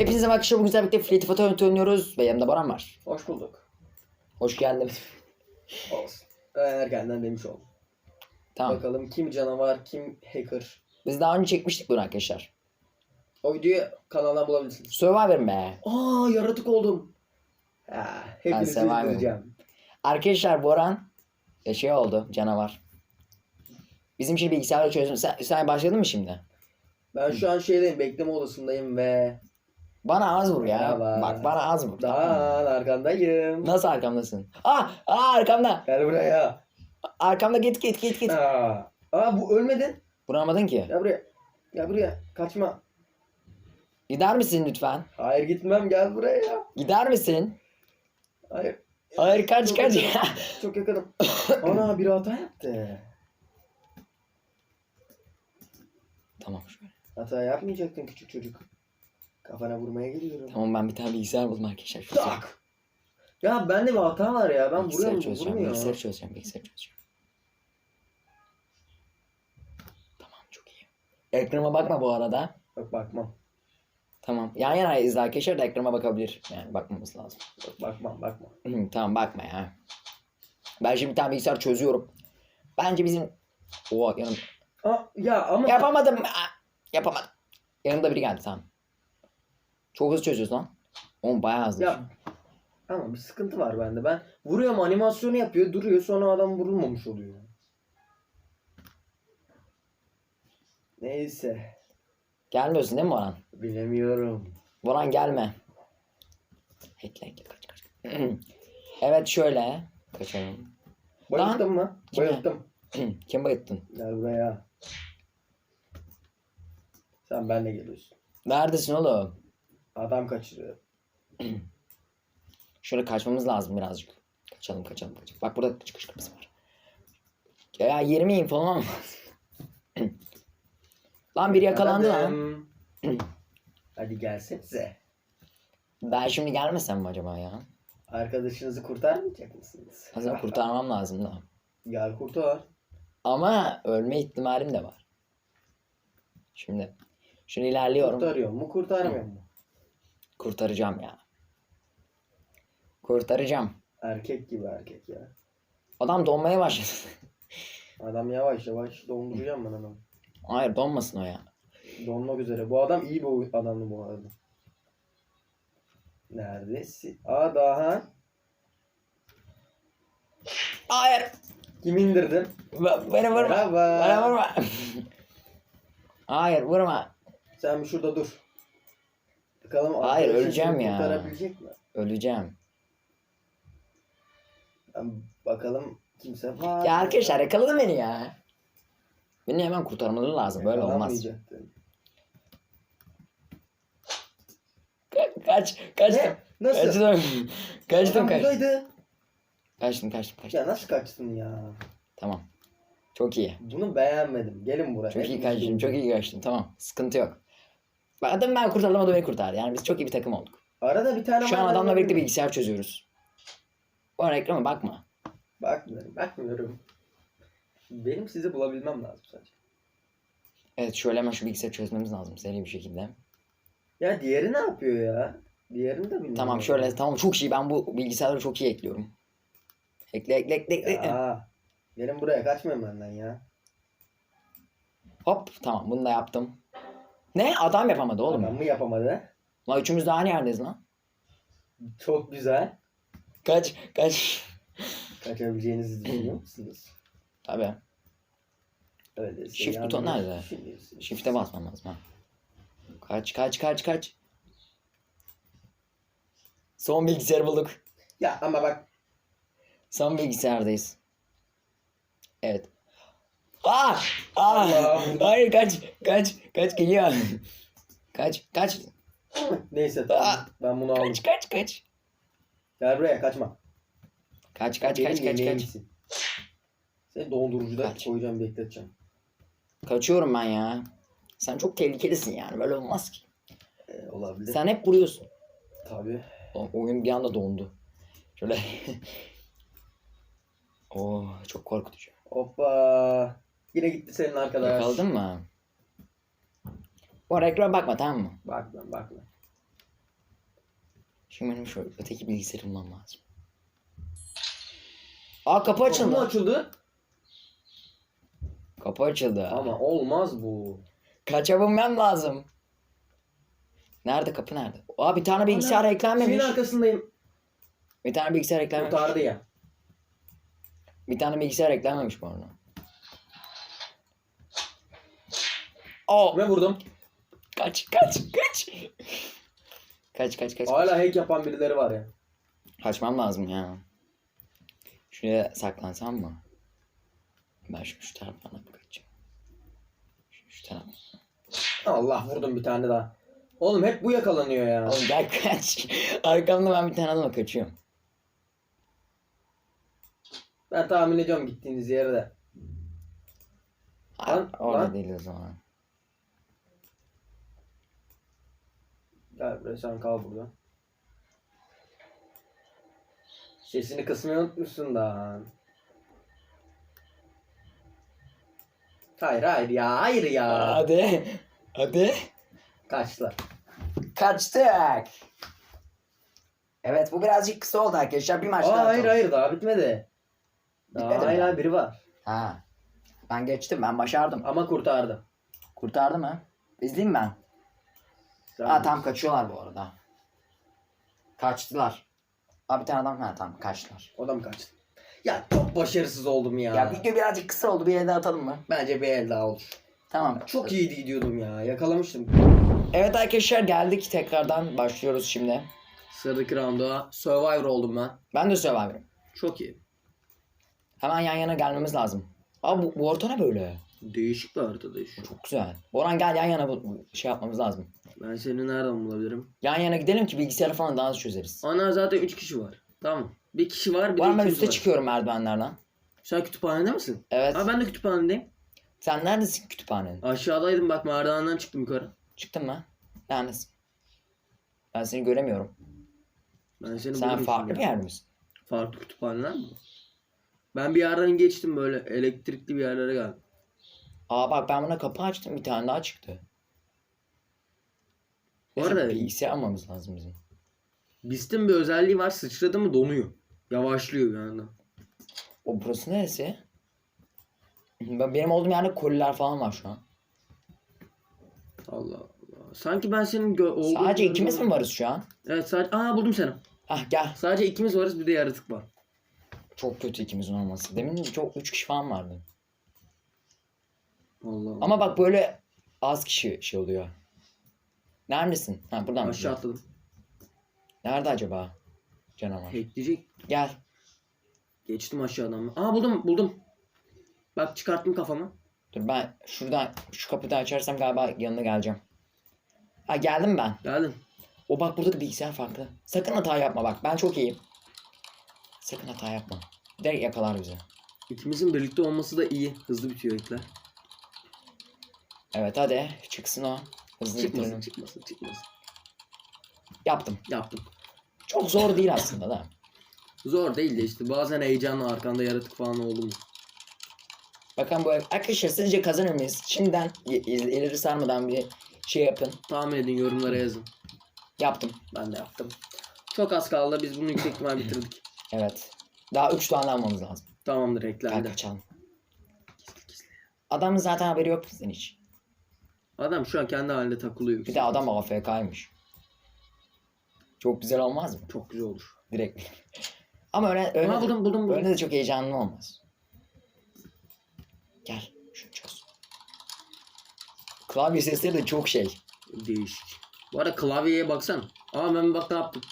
Hepinize arkadaşlar. Bugün sizlerle birlikte Fleet Foto oynuyoruz. Ve yanımda Baran var. Hoş bulduk. Hoş geldin. Olsun. Erkenden demiş ol. tamam. Bakalım kim canavar, kim hacker. Biz daha önce çekmiştik bunu arkadaşlar. O videoyu kanaldan bulabilirsiniz. Survivor be. Aa yaratık oldum. Ha, hepinizi Survivor. Arkadaşlar Boran e, şey oldu canavar. Bizim şimdi bilgisayarla çözdüm. Sen, sen başladın mı şimdi? Ben şu an şeydeyim, bekleme odasındayım ve Bana az vur ya. Merhaba. Bak bana az vur. tamam daha arkandayım. Nasıl arkamdasın? Ah, ah arkamda. Gel buraya. Arkamda git git git git. Aa, Aa bu ölmedin. Vuramadın ki. Gel buraya. Gel buraya. Kaçma. Gider misin lütfen? Hayır gitmem gel buraya. Gider misin? Hayır. Hayır kaç Çok kaç. yakınım. Çok yakınım. Ana bir hata yaptı. tamam şöyle. Hata yapmayacaktın küçük çocuk. Kafana vurmaya geliyorum. Tamam ben bir tane bilgisayar buldum arkadaşlar. Şu Tak. Ya bende bir hata var ya. Ben Bilgisayarı vuruyorum çözeceğim, vurmuyor. bilgisayarı çözeceğim, bilgisayarı çözeceğim. Tamam çok iyi. Ekrana bakma bu arada. Bak bakmam. Tamam. Yan yana izle arkadaşlar da ekrana bakabilir. Yani bakmamız lazım. Bak bakmam bakma. Hı, tamam bakma ya. Ben şimdi bir tane bilgisayar çözüyorum. Bence bizim... Oha yanım... Aa, ya ama Yapamadım. Aa, yapamadım. Yanımda biri geldi tamam. Çok hızlı çözüyorsun lan. Oğlum bayağı hızlı. Ya. ama bir sıkıntı var bende. Ben vuruyorum animasyonu yapıyor duruyor sonra adam vurulmamış oluyor. Neyse. Gelmiyorsun değil mi Boran? Bilemiyorum. Boran gelme. Hackle hackle kaç kaç. evet şöyle. Kaçalım. Bayılttım mı? Kime? Bayılttım. Kim bayıttın? Gel buraya. Sen benle geliyorsun. Neredesin oğlum? Adam kaçırıyor. Şöyle kaçmamız lazım birazcık. Kaçalım kaçalım kaçalım. Bak burada çıkış kapısı var. Ya 20 info falan Lan biri yakalandı lan. Hadi gelsenize. Ben şimdi gelmesem mi acaba ya? Arkadaşınızı kurtarmayacak mısınız? Aslında kurtarmam lazım da. Gel kurtar. Ama ölme ihtimalim de var. Şimdi şunu ilerliyorum. Kurtarıyor mu kurtarmıyor mu? Kurtaracağım ya. Kurtaracağım. Erkek gibi erkek ya. Adam donmaya başladı. Adam yavaş yavaş donduracağım ben adamı. Hayır donmasın o ya. Donmak üzere. Bu adam iyi bir adamdı bu arada. Neredesin? Aa daha. Hayır. Kim indirdin? Be- Beni vurma. Merhaba. Bana vurma. Hayır vurma. Sen şurada dur. Bakalım Hayır, öleceğim ya. Kurtarabilecek mi? Öleceğim. Bakalım kimse var. Ya arkadaşlar yakaladı beni ya. Beni hemen kurtarmaları lazım. Böyle olmaz. Ka- kaç. Kaçtım. Ne? Nasıl? Kaçtım. Kaçtım kaçtım. buradaydı. Kaçtım kaçtım kaçtım. Ya nasıl kaçtın ya? Tamam. Çok iyi. Bunu beğenmedim. Gelin buraya. Çok iyi kaçtım. Çok iyi kaçtım. Tamam. Sıkıntı yok. Bak Adamı ben kurtardım o da beni kurtardı. Yani biz çok iyi bir takım olduk. Arada bir tane Şu an var, adamla birlikte bilgisayar çözüyoruz. Bu ara ekrana bakma. Bakmıyorum. Bakmıyorum. Benim sizi bulabilmem lazım sadece. Evet şöyle hemen şu bilgisayarı çözmemiz lazım seri bir şekilde. Ya diğeri ne yapıyor ya? Diğerini de bilmiyorum. Tamam şöyle tamam çok iyi ben bu bilgisayarları çok iyi ekliyorum. Ekle ekle ekle ekle. Ya. Gelin buraya kaçmayın benden ya. Hop tamam bunu da yaptım. Ne? Adam yapamadı oğlum. Adam mı yapamadı? Lan üçümüz de aynı yerdeyiz lan. Çok güzel. Kaç kaç. Kaçabileceğinizi düşünüyor musunuz? Tabii. Öyleyse Shift buton nerede? Shift'e basmam lazım ha. Kaç kaç kaç kaç. Son bilgisayarı bulduk. Ya ama bak Son bilgisayardayız. Evet. Ah! Ah! Hayır kaç kaç kaç geliyor. kaç kaç neyse tamam. Aa. Ben bunu aldım. kaç kaç kaç. Gel buraya kaçma. Kaç kaç Benim kaç kaç kaç. Seni dondurucuda Kaç. koyacağım bekleteceğim. Kaçıyorum ben ya. Sen çok tehlikelisin yani böyle olmaz ki. Ee, olabilir. Sen hep vuruyorsun. Tabii. O- Oyun bir anda dondu. Şöyle. Oo çok korkutucu. Hoppa. Yine gitti senin arkadaş. Yakaladın mı? Bu ara ekrana bakma tamam mı? Bak lan bak lan. Şimdi benim şu öteki bilgisayarı bulmam lazım. Aa kapı Kapı mı açıldı. açıldı? Kapı açıldı. Ama olmaz bu. Kaçabilmem lazım. Nerede kapı nerede? Aa bir tane bilgisayar eklenmemiş. Şeyin arkasındayım. Bir tane bilgisayar eklenmemiş. Kurtardı ya. Bir tane bilgisayar eklenmemiş bu arada. Oo, Ve vurdum. Kaç kaç kaç. kaç kaç kaç. Hala hack yapan birileri var ya. Kaçmam lazım ya. Şuraya saklansam mı? Ben şu, şu taraftan kaçacağım. Şu, şu taraf. Allah vurdum bir tane daha. Oğlum hep bu yakalanıyor ya. Oğlum gel kaç. Arkamda ben bir tane adamla kaçıyorum. Ben tahmin ediyorum gittiğiniz yere de. Ha, Lan, orada lan. değil o zaman. Gel buraya sen kal burada. Sesini kısmayı unutmuşsun da. Hayır hayır ya hayır ya. Hadi. Hadi. Kaçtılar. Kaçtık. Evet bu birazcık kısa oldu arkadaşlar. Bir maç daha Aa, hayır atalım. hayır daha bitmedi. Daha Bitmedi mi? hala biri var. Ha. Ben geçtim ben başardım. Ama kurtardı. Kurtardı mı? İzleyeyim ben. Sen Ha tam kaçıyorlar bu arada. Kaçtılar. Abi bir tane adam ha tamam kaçtılar. O da mı kaçtı? Ya çok başarısız oldum ya. Ya video birazcık kısa oldu bir yere atalım mı? Bence bir el daha olur. Tamam. Çok iyi gidiyordum ya. Yakalamıştım. Evet arkadaşlar geldik tekrardan başlıyoruz şimdi. Sıradaki rounda Survivor oldum ben. Ben de Survivor'ım. Çok iyi. Hemen yan yana gelmemiz lazım. Abi bu, bu orta ne böyle? Değişik bir haritada şu. Çok güzel. Boran gel yan yana bu, şey yapmamız lazım. Ben seni nereden bulabilirim? Yan yana gidelim ki bilgisayarı falan daha hızlı çözeriz. Ana zaten 3 kişi var. Tamam. Bir kişi var bir de Boran ben ikimiz üste var. çıkıyorum merdivenlerden. Sen kütüphanede misin? Evet. Ha ben de kütüphanedeyim. Sen neredesin kütüphanenin? Aşağıdaydım bak merdivenden çıktım yukarı. Çıktın mı? Neredesin? Ben seni göremiyorum. Ben seni Sen farklı bir yerde misin? Farklı kütüphaneler mi? Ben bir yerden geçtim böyle elektrikli bir yerlere geldim. Aa bak ben buna kapı açtım bir tane daha çıktı. Bu arada- bilgisayar almamız lazım bizim. Beast'in bir özelliği var sıçradı mı donuyor. Yavaşlıyor bir anda. O burası neresi? Ben, benim olduğum yerde koliler falan var şu an. Allah Allah. Sanki ben senin gö- olduğun Sadece ikimiz mi varız şu an? Evet sadece... Aa buldum seni. Hah gel. Sadece ikimiz varız bir de yaratık var. Çok kötü ikimizin olması. Demin çok üç kişi falan vardı. Allah Allah. Ama bak böyle az kişi şey oluyor. Neredesin? Ha buradan mı? Aşağı atladım. Nerede acaba? Canavar. Hackleyecek. Gel. Geçtim aşağıdan. Aa buldum buldum. Bak çıkarttım kafamı. Dur ben şuradan şu kapıyı da açarsam galiba yanına geleceğim. Ha geldim ben. Geldin. O bak burada da bilgisayar farklı. Sakın hata yapma bak. Ben çok iyiyim. Sakın hata yapma. Direkt yakalar bizi. İkimizin birlikte olması da iyi. Hızlı bitiyor ekler. Evet hadi çıksın o. Hızlı Çıkmasın bitirelim. çıkmasın çıkmasın. Yaptım. Yaptım. Çok zor değil aslında da. Zor değil de işte bazen heyecanla arkanda yaratık falan oldu mu? Bakın bu arkadaşlar sizce kazanır mıyız? Şimdiden ileri sarmadan bir şey yapın. Tahmin edin yorumlara yazın. Yaptım. Ben de yaptım. Çok az kaldı biz bunu yüksek ihtimal bitirdik. Evet. Daha 3 tane almamız lazım. Tamamdır Gel eklendi. kaçalım. Adamın zaten haberi yok bizden hiç. Adam şu an kendi halinde takılıyor. Bir de adam AFK'ymış. Çok güzel olmaz mı? Çok güzel olur. Direkt. Ama öyle, öyle, Aa, buldum buldum buldum. öyle de çok heyecanlı olmaz. Gel. Şunu çöz. Klavye sesleri de çok şey. Değişik. Bu arada klavyeye baksana. Aa ben bak ne yaptım.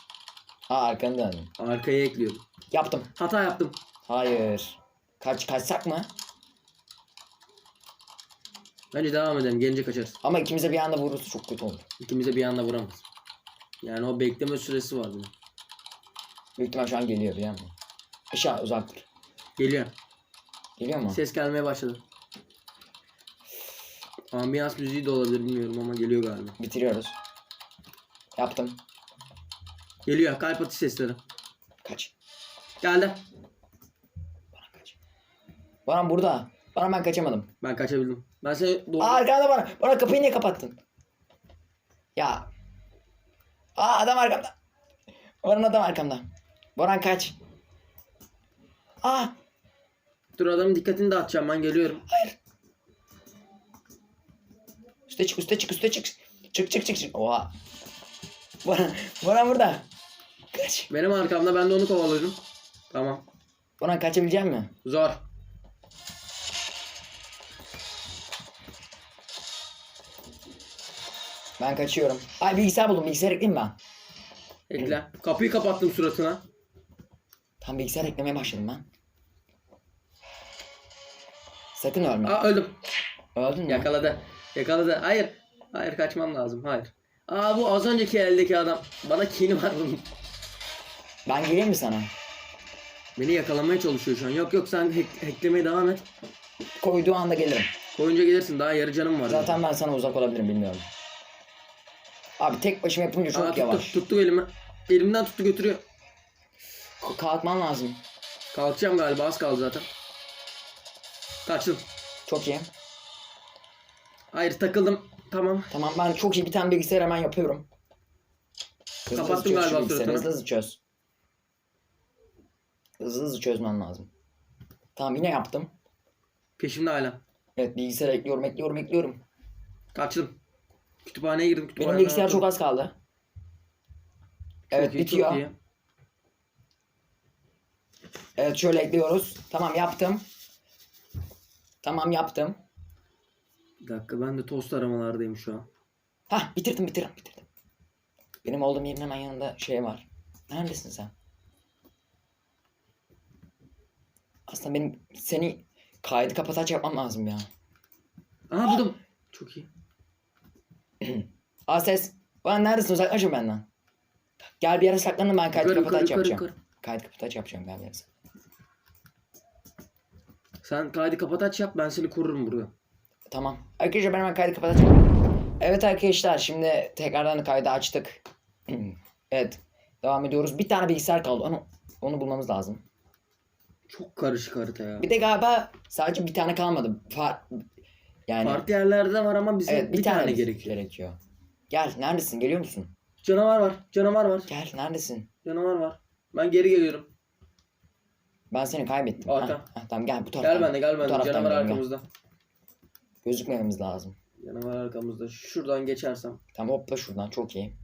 Ha arkanı döndüm. Arkaya ekliyordum. Yaptım. Hata yaptım. Hayır. Kaç kaçsak mı? Bence devam edelim. Gelince kaçarız. Ama ikimize bir anda vurursa çok kötü olur. İkimize bir anda vuramaz. Yani o bekleme süresi var bunun. Büyük ihtimal şu an geliyor biliyor musun? Aşağı uzaktır. Geliyor. Geliyor mu? Ses gelmeye başladı. Ambiyans müziği de olabilir bilmiyorum ama geliyor galiba. Bitiriyoruz. Yaptım. Geliyor kalp atış sesleri. Kaç. Geldi. Bana kaç. Bana burada. Bana ben kaçamadım. Ben kaçabildim. Ben seni doğru... Aa arkanda bana. Bana kapıyı niye kapattın? Ya. Aa adam arkamda. Boran adam arkamda. Boran kaç. Ah Dur adamın dikkatini dağıtacağım ben geliyorum. üste çık üste çık üste çık. Çık çık çık çık. Oha. Boran, Boran burada. Kaç. Benim arkamda ben de onu kovalıyorum. Tamam. Boran kaçabilecek mi? Zor. Ben kaçıyorum. Ay bilgisayar buldum. Bilgisayar ekleyeyim ben. Ekle. Kapıyı kapattım suratına. Tam bilgisayar eklemeye başladım ben. Sakın ölme. Aa öldüm. Öldün mü? Yakaladı. Yakaladı. Hayır. Hayır kaçmam lazım. Hayır. Aa bu az önceki eldeki adam. Bana kini var bunun. Ben geleyim mi sana? Beni yakalamaya çalışıyor şu an. Yok yok sen hack, hacklemeye devam et. Koyduğu anda gelirim. Koyunca gelirsin. Daha yarı canım var. Zaten ben sana uzak olabilirim bilmiyorum. Abi tek başıma yapınca çok Aa, tuttu, yavaş. Tuttu elimi. Elimden tuttu götürüyor. Kalkman lazım. Kalkacağım galiba az kaldı zaten. Kaçtım. Çok iyi. Hayır takıldım. Tamam. Tamam ben çok iyi bir tane bilgisayar hemen yapıyorum. Hızlı Kapattım hızlı galiba suratını. Hızlı hızlı çöz. Hızlı hızlı çözmen lazım. Tamam yine yaptım. Peşimde hala. Evet bilgisayara ekliyorum ekliyorum ekliyorum. Kaçtım. Kütüphaneye girdim. Benim Kütüphaneden bilgisayar çok az kaldı. Evet iyi, bitiyor. İyi. Evet şöyle ekliyoruz. Tamam yaptım. Tamam yaptım. Bir dakika ben de tost aramalardayım şu an. Hah bitirdim bitirdim bitirdim. Benim olduğum yerin hemen yanında şey var. Neredesin sen? Aslında benim seni kaydı kapataç yapmam lazım ya. Aha buldum. Çok iyi. Aa ses. Ulan neredesin uzaklaşın benden. Gel bir yere saklanın ben kaydı Yukarı, kapataç yukarı, yapacağım. yukarı. Kaydı kapataç yapacağım gel bir yere. Sen kaydı kapat aç yap ben seni korurum burada. Tamam. Arkadaşlar ben hemen kaydı kapatacağım. Evet arkadaşlar şimdi tekrardan kaydı açtık. evet. Devam ediyoruz. Bir tane bilgisayar kaldı. Onu onu bulmamız lazım. Çok karışık harita ya. Bir de galiba sadece bir tane kalmadı. Far yani Farklı yerlerde var ama bize evet bir, tane, gerekiyor. gerekiyor. Gel neredesin? Geliyor musun? Canavar var. Canavar var. Gel neredesin? Canavar var. Ben geri geliyorum. Ben seni kaybettim. Arka. Hah, hah, tamam gel bu taraftan. Gel bende gel bende. Canavar gel, gel. arkamızda. Gözükmememiz lazım. Canavar arkamızda. Şuradan geçersem. Tamam hopla şuradan çok iyi.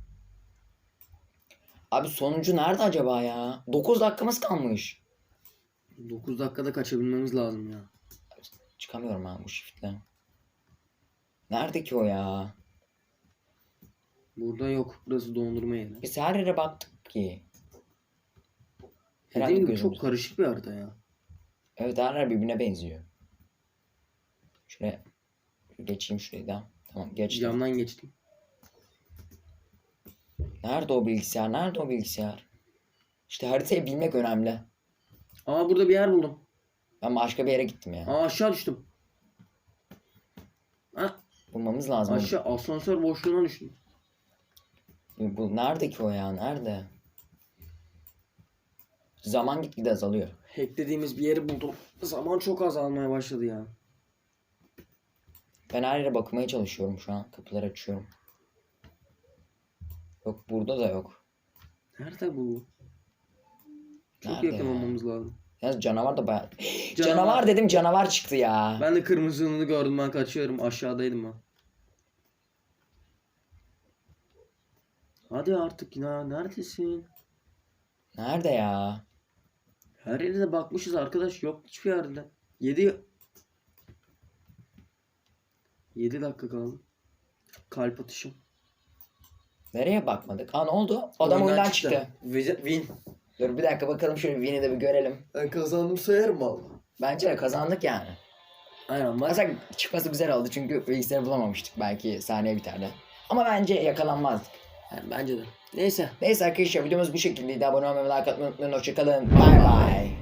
Abi sonuncu nerede acaba ya? 9 dakikamız kalmış. 9 dakikada kaçabilmemiz lazım ya. Çıkamıyorum ha bu shiftle. Nerede ki o ya? Burada yok. Burası dondurma yeri. Biz her yere baktık ki. Herhalde Dediğim gibi çok karışık bir harita ya. Evet her yer birbirine benziyor. Şuraya geçeyim şurayı da. Tamam geçtim. Camdan geçtim. Nerede o bilgisayar? Nerede o bilgisayar? İşte haritayı bilmek önemli. Aa burada bir yer buldum. Ben başka bir yere gittim ya. Aa aşağı düştüm. Ha, Bulmamız lazım. aşağı asansör boşluğuna düştüm. Bu nerede ki o ya? Nerede? Zaman gitgide azalıyor. Hacklediğimiz bir yeri buldum. Zaman çok azalmaya başladı ya. Ben her yere bakmaya çalışıyorum şu an. Kapıları açıyorum. Yok burada da yok. Nerede bu? Çok Nerede yakın ya? olmamız lazım. Yalnız canavar da bayağı... Canavar. Canavar. dedim canavar çıktı ya. Ben de kırmızılığını gördüm ben kaçıyorum. Aşağıdaydım ben. Hadi artık ya neredesin? Nerede ya? Her yere de bakmışız arkadaş yok hiçbir yerde. 7 7 dakika kaldı. Kalp atışım. Nereye bakmadık? Aa ne oldu? Adam oyundan, çıktı. Win. Dur bir dakika bakalım şöyle Win'i de bir görelim. Ben kazandım sayarım valla. Bence de kazandık yani. Aynen bak. Aslında çıkması güzel oldu çünkü bilgisayarı bulamamıştık. Belki saniye biterdi. Ama bence yakalanmazdık. Yani bence de. Neyse. Neyse arkadaşlar videomuz bu şekildeydi. Abone olmayı ve like atmayı unutmayın. Hoşçakalın. Bay bay.